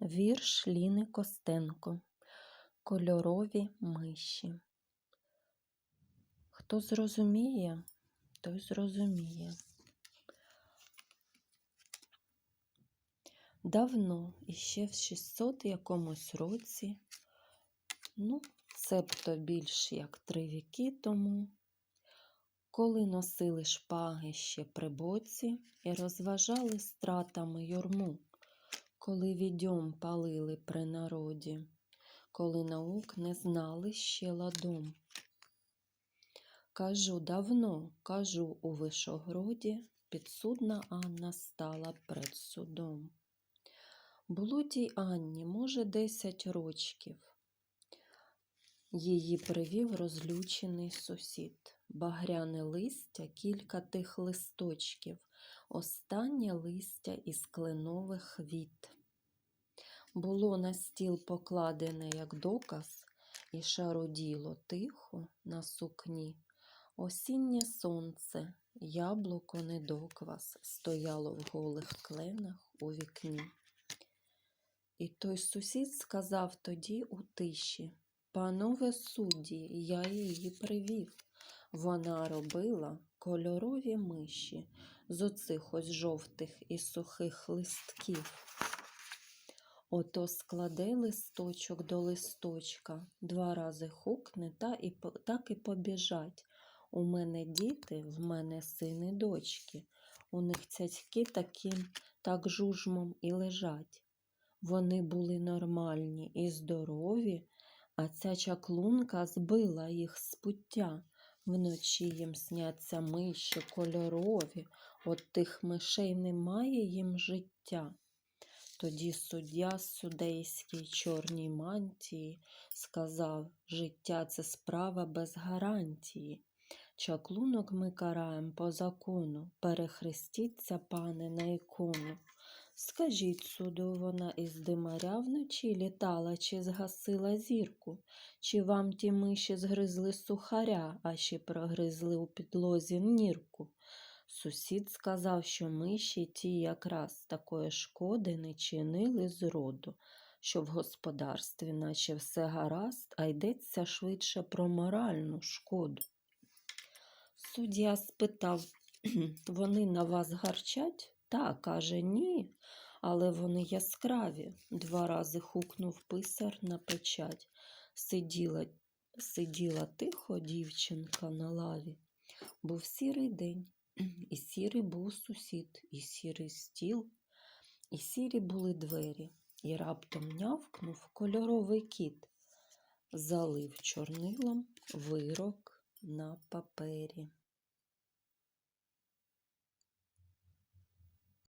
Вірш Ліни Костенко. Кольорові миші. Хто зрозуміє, той зрозуміє. Давно, іще в 600 якомусь році, ну, цебто більш як три віки тому, коли носили шпаги ще при боці і розважали стратами юрму, коли відьом палили при народі, коли наук не знали ще ладом. Кажу давно, кажу у Вишогроді, підсудна Анна стала перед судом. Було тій Анні, може, десять рочків. Її привів розлючений сусід. Багряне листя, кілька тих листочків, останнє листя із кленових віт. Було на стіл покладене як доказ, і шароділо тихо на сукні. Осіннє сонце, яблуко недоквас, стояло в голих кленах у вікні. І той сусід сказав тоді у тиші, панове судді, я її привів. Вона робила кольорові миші з оцих ось жовтих і сухих листків. Ото складе листочок до листочка, два рази хукне та і, так і побіжать. У мене діти, в мене сини дочки, у них цяцьки таким так жужмом і лежать. Вони були нормальні і здорові, а ця чаклунка збила їх з пуття. Вночі їм сняться миші кольорові, от тих мишей немає їм життя. Тоді суддя судейській чорній мантії сказав, життя це справа без гарантії. Чаклунок ми караєм по закону, перехрестіться, пане, на ікону. Скажіть суду, вона із димаря вночі літала чи згасила зірку? Чи вам ті миші згризли сухаря, а ще прогризли у підлозі нірку? Сусід сказав, що миші ті якраз такої шкоди не чинили зроду, що в господарстві наче все гаразд, а йдеться швидше про моральну шкоду. Суддя спитав, вони на вас гарчать? Та, каже, ні, але вони яскраві. Два рази хукнув писар на печать. Сиділа, сиділа тихо дівчинка на лаві. Був сірий день, і сірий був сусід, і сірий стіл, і сірі були двері, і раптом нявкнув кольоровий кіт, залив чорнилом вирок на папері.